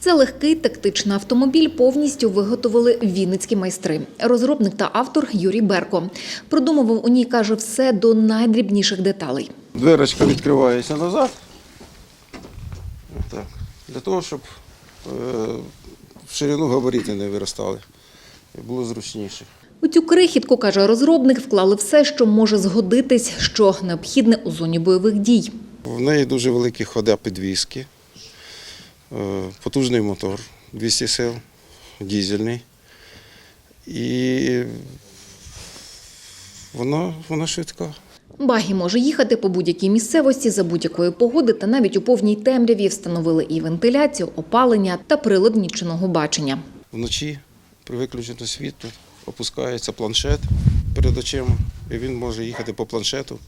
Це легкий тактичний автомобіль повністю виготовили вінницькі майстри. Розробник та автор Юрій Берко. Продумував у ній, каже, все до найдрібніших деталей. Дверочка відкривається назад. Так. Для того, щоб е, в ширину габарити не виростали. І було зручніше. У цю крихітку, каже розробник, вклали все, що може згодитись, що необхідне у зоні бойових дій. В неї дуже великі хода підвіски, е, потужний мотор 200 сил, дізельний. І вона, вона швидка. Багі може їхати по будь-якій місцевості за будь-якої погоди та навіть у повній темряві встановили і вентиляцію, опалення та прилад нічного бачення. Вночі при виключенні світла опускається планшет перед очима, і він може їхати по планшету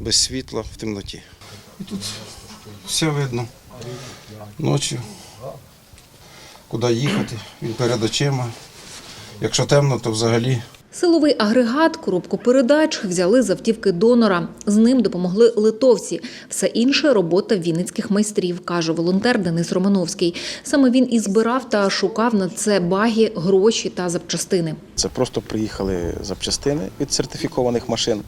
без світла в темноті. І тут все видно. Ночі, куди їхати, він перед очима. Якщо темно, то взагалі Силовий агрегат, коробку передач взяли з автівки донора. З ним допомогли литовці. Все інше робота вінницьких майстрів, каже волонтер Денис Романовський. Саме він і збирав та шукав на це баги, гроші та запчастини. Це просто приїхали запчастини від сертифікованих машин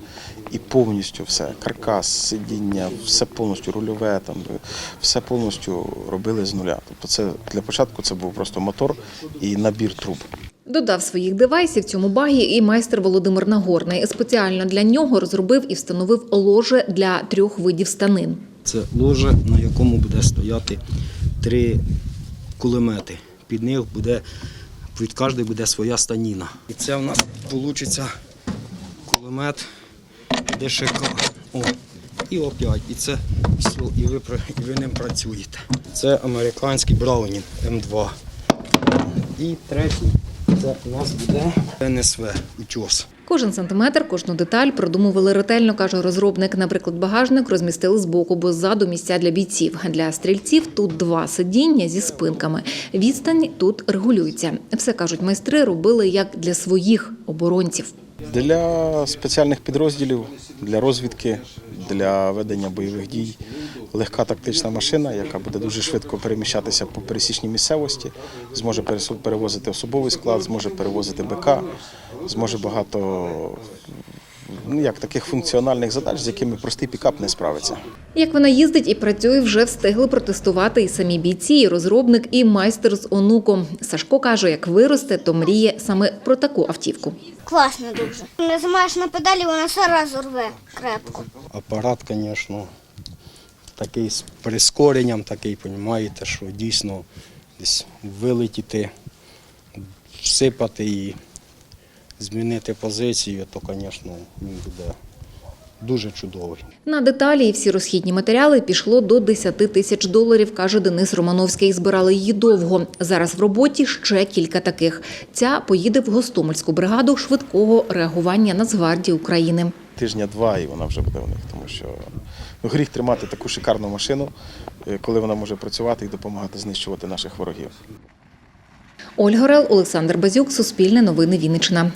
і повністю все, каркас, сидіння, все повністю рульове, там все повністю робили з нуля. Тобто, це для початку це був просто мотор і набір труб. Додав своїх девайсів цьому багі і майстер Володимир Нагорний. Спеціально для нього розробив і встановив ложе для трьох видів станин. Це ложе, на якому буде стояти три кулемети. Під них буде від кожної буде своя станіна. І це в нас вийде кулемет ДШК. О, і опять. І це і ви, і ви ним працюєте. Це американський Браунін М2. І третій це у нас буде НСВ утьос. Кожен сантиметр, кожну деталь продумували ретельно, каже розробник. Наприклад, багажник розмістили збоку, бо ззаду місця для бійців. Для стрільців тут два сидіння зі спинками. Відстань тут регулюється. Все кажуть, майстри робили як для своїх оборонців. Для спеціальних підрозділів, для розвідки, для ведення бойових дій легка тактична машина, яка буде дуже швидко переміщатися по пересічній місцевості, зможе пересу- перевозити особовий склад, зможе перевозити БК, зможе багато ну, як таких функціональних задач, з якими простий пікап не справиться. Як вона їздить і працює, вже встигли протестувати і самі бійці, і розробник, і майстер з онуком. Сашко каже, як виросте, то мріє саме про таку автівку. Класно дуже. Нажимаєш на педалі, вона одразу рве крепко. апарат, звісно, такий з прискоренням, такий, розумієте, що дійсно десь вилетіти, всипати і змінити позицію, то, звісно, він буде дуже чудовий. На деталі і всі розхідні матеріали пішло до 10 тисяч доларів, каже Денис Романовський. Збирали її довго. Зараз в роботі ще кілька таких. Ця поїде в Гостомельську бригаду швидкого реагування Нацгвардії України. Тижня два і вона вже буде у них, тому що ну, гріх тримати таку шикарну машину, е, коли вона може працювати і допомагати знищувати наших ворогів. Ольга Рел, Олександр Базюк, Суспільне новини Вінниччина.